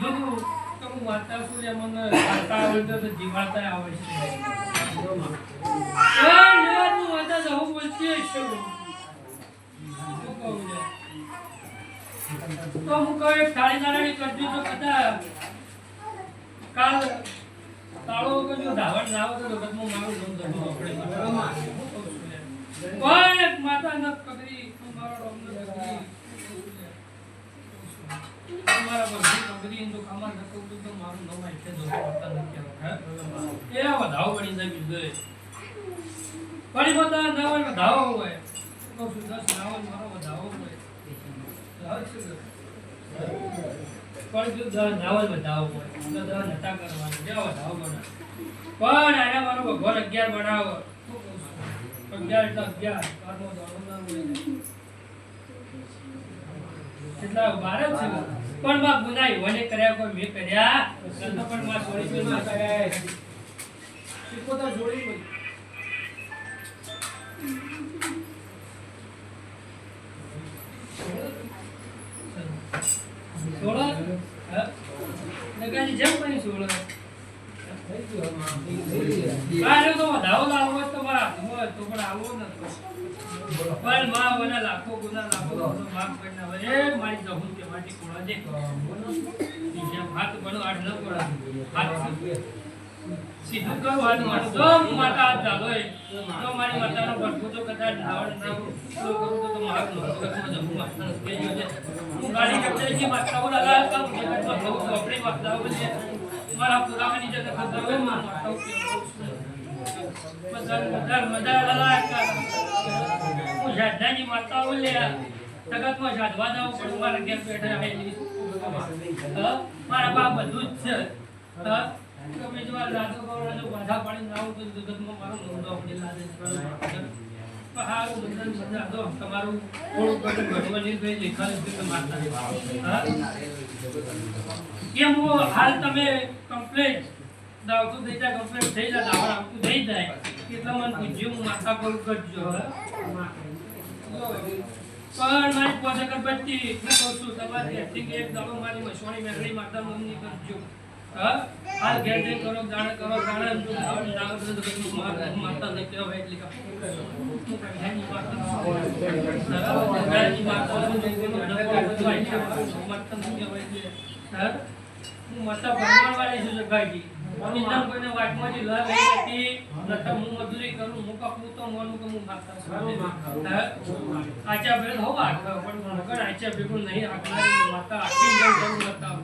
તું હું વાર્તા છું મને વાર્તા શું કરજો તો કદા કાલ તાળો કજો ધાવણ ના આવે તો જગતમાં મારું ધરવું આપણે કોઈ એક માતા ન કગરી મારો રોમ ન કગરી ન તો મારું વધાવ હોય? પણ જો દસ ના હોય. હોય. તો દસ નતા કરવાનું જે વધાવો બને. પણ આને મારો ભગવાન અગિયાર બનાવો. છું? અગિયાર એટલે અગિયાર ના હોય. કેટલા? બાર છે પણ માં ગુના એવાને કર્યા કોઈ મેં કર્યા? સંતો પણ માં સોરી માં કર્યા. સિકોતર જોડી બોલ સોળા? હા? નગાની જેમ કઈ સોળા. બારે તો વધાવો લાવો હોય તો મારા હોય પણ આવો નતો પણ માં મને લાખો, ગુના લાખો ગુનો માફ કરી ના મારી જહું કે માટી કોળા દે બીજા હાથ બનો આઠ ન કોળા હાથ સીધું કરો હાથ મારું માતા ચાલો તો મારી માતાનો ભરપૂર તો કદાચ ધાવણ ના તો કરું તો તો મારું નોકરમાં જમું માતા કે જોજે. હું ગાડી કરતે જે માતાઓ લગા હતા હું જગતમાં બહુ ચોપડી માતાઓ મારા પુરાવાની જગત ખબર માતાઓ કેવું બધા બધા મજા લગા હતા કેમ હાલ તમે કમ્પ્લેટ દાવતું થઈ જાય કમ્પ્લેટ થઈ જાય દાવા આવતું થઈ જાય. એટલે મને પૂછ્યું, હું માથા પર કરજો? પણ મારી પાસે અગરબત્તી હું કહું છું, તમારે ઘેરથી એક દાડો મારી મસવાણી મેઘડી માતા મમ્મી કરજો હા હાલ ઘેર જઈને કરો જાણે કરો જાણે આવડ ના આવડે તો માતા ને કહેવાય એટલે માતા છું. વાળી છું. માતા હા? હું. નિદાન કોઈને વાટમાંથી લા લઈ હતી, નકર હું મજૂરી કરું, હું કપડું તો મોનું કે હું માતા છું. હા? આચા ભેળ હોવા, પણ આચા ભેગું નહીં આટલા માતા આખી જણ કરું હતા.